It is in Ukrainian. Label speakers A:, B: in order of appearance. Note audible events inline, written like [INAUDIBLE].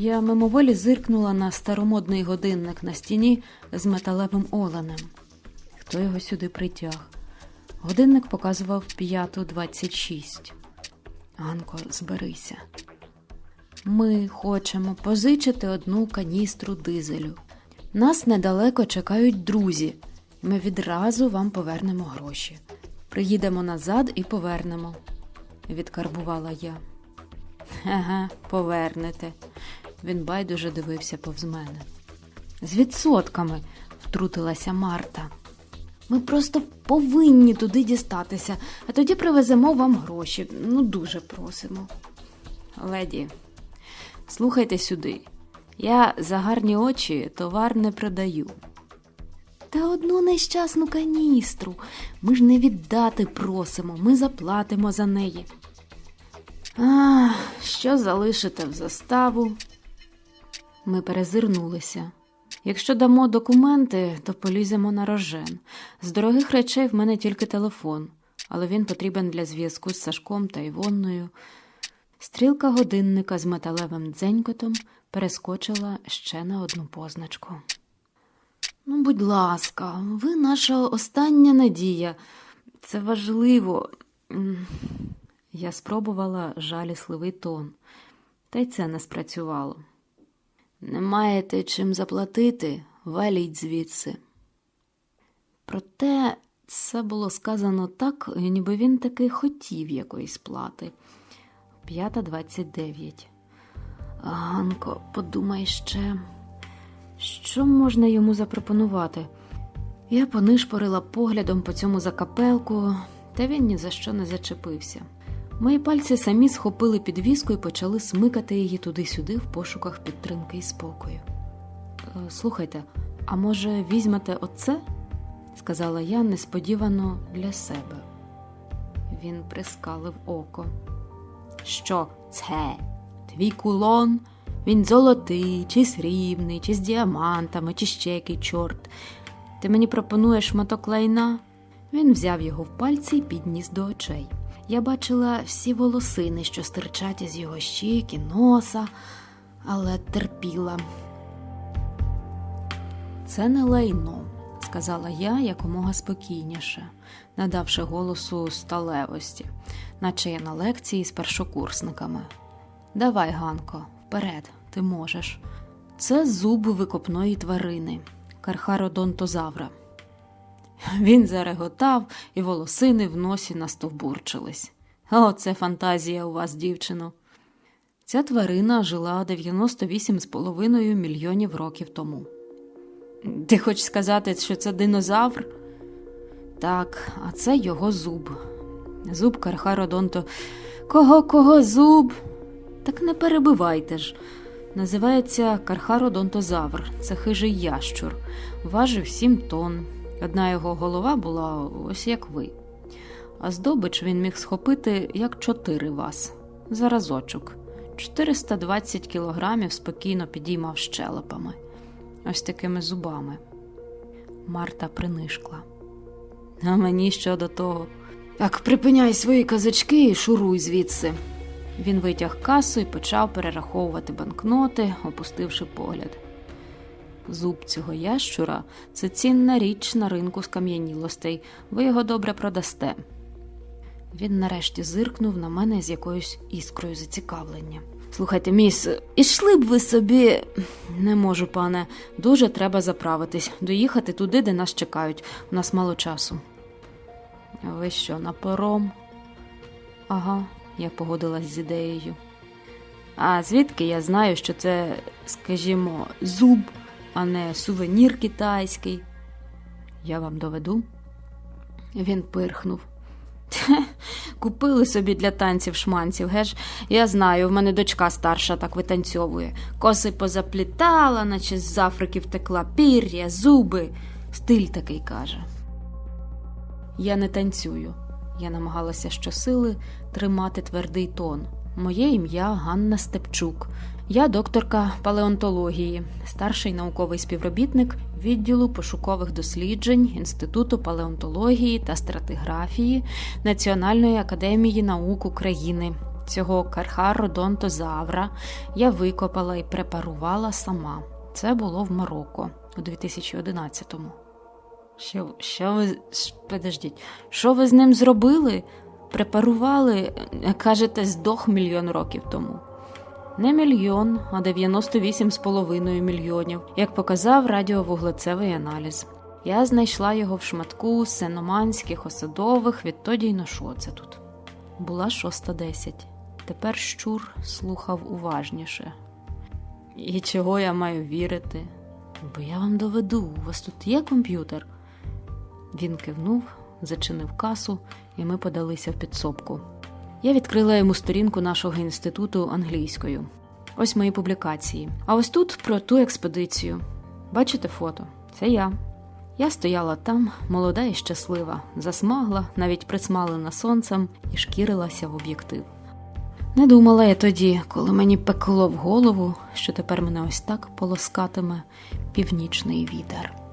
A: Я мимоволі зиркнула на старомодний годинник на стіні з металевим оленем. Хто його сюди притяг? Годинник показував 5.26. Ганко, зберися. Ми хочемо позичити одну каністру дизелю. Нас недалеко чекають друзі. Ми відразу вам повернемо гроші. Приїдемо назад і повернемо, відкарбувала я. Ага, повернете. Він байдуже дивився повз мене. З відсотками, втрутилася Марта. Ми просто повинні туди дістатися, а тоді привеземо вам гроші. Ну, дуже просимо. Леді, слухайте сюди. Я за гарні очі товар не продаю. Та одну нещасну каністру. Ми ж не віддати просимо, ми заплатимо за неї. А, що залишите в заставу? Ми перезирнулися. Якщо дамо документи, то поліземо на рожен. З дорогих речей в мене тільки телефон, але він потрібен для зв'язку з Сашком та Івонною. Стрілка годинника з металевим дзенькотом перескочила ще на одну позначку. Ну, будь ласка, ви наша остання надія. Це важливо. Я спробувала жалісливий тон, та й це не спрацювало. Не маєте чим заплатити, валіть звідси. Проте це було сказано так, ніби він таки хотів якоїсь плати. П'ята двадцять дев'ять. Ганко, подумай ще, що можна йому запропонувати? Я понишпорила поглядом по цьому закапелку, та він ні за що не зачепився. Мої пальці самі схопили підвіску і почали смикати її туди-сюди в пошуках підтримки і спокою. «Е, Слухайте, а може візьмете оце? сказала я несподівано для себе. Він прискалив око. Що це? Твій кулон? Він золотий, чи срібний, чи з діамантами, чи ще який чорт. Ти мені пропонуєш шматок лайна? Він взяв його в пальці і підніс до очей. Я бачила всі волосини, що стирчать із його щік і носа, але терпіла. Це не лайно, сказала я якомога спокійніше, надавши голосу сталевості, наче я на лекції з першокурсниками. Давай, Ганко, вперед, ти можеш. Це зуб викопної тварини, кархародонтозавра. Він зареготав, і волосини в носі настовбурчились. О, це фантазія у вас, дівчино. Ця тварина жила 98,5 мільйонів років тому. Ти хочеш сказати, що це динозавр? Так, а це його зуб. Зуб Кархародонто. Кого, кого зуб? Так не перебивайте ж. Називається кархародонтозавр. Це хижий ящур. Важив 7 тонн. Одна його голова була ось як ви. А здобич він міг схопити як чотири вас. За разочок. 420 кілограмів спокійно підіймав щелепами. Ось такими зубами. Марта принишкла. А мені що до того? Так, припиняй свої казачки і шуруй звідси. Він витяг касу і почав перераховувати банкноти, опустивши погляд. Зуб цього ящура це цінна річ на ринку скам'янілостей. Ви його добре продасте. Він нарешті зиркнув на мене з якоюсь іскрою зацікавлення. Слухайте, міс, ішли б ви собі. Не можу, пане. Дуже треба заправитись, доїхати туди, де нас чекають. У нас мало часу. Ви що, на пором? Ага, я погодилась з ідеєю. А звідки я знаю, що це, скажімо, зуб, а не сувенір китайський? Я вам доведу. Він пирхнув. [LAUGHS] Купили собі для танців шманців, геш? Я знаю, в мене дочка старша так витанцьовує. Коси позаплітала, наче з Африки втекла пір'я, зуби. Стиль такий каже. Я не танцюю. Я намагалася щосили тримати твердий тон. Моє ім'я Ганна Степчук. Я докторка палеонтології, старший науковий співробітник відділу пошукових досліджень Інституту палеонтології та стратиграфії Національної академії наук України. Цього кархародонтозавра я викопала і препарувала сама. Це було в Марокко у 2011-му. Що, що ви. Подождіть, що ви з ним зробили? Препарували, кажете, здох мільйон років тому. Не мільйон, а 98,5 мільйонів, як показав радіовуглецевий аналіз. Я знайшла його в шматку сеноманських осадових, відтоді й ношу оце тут. Була 6.10. Тепер щур слухав уважніше. І чого я маю вірити? Бо я вам доведу, у вас тут є комп'ютер. Він кивнув, зачинив касу, і ми подалися в підсобку. Я відкрила йому сторінку нашого інституту англійською. Ось мої публікації. А ось тут про ту експедицію. Бачите фото? Це я. Я стояла там, молода і щаслива, засмагла, навіть присмалена сонцем і шкірилася в об'єктив. Не думала я тоді, коли мені пекло в голову, що тепер мене ось так полоскатиме північний вітер.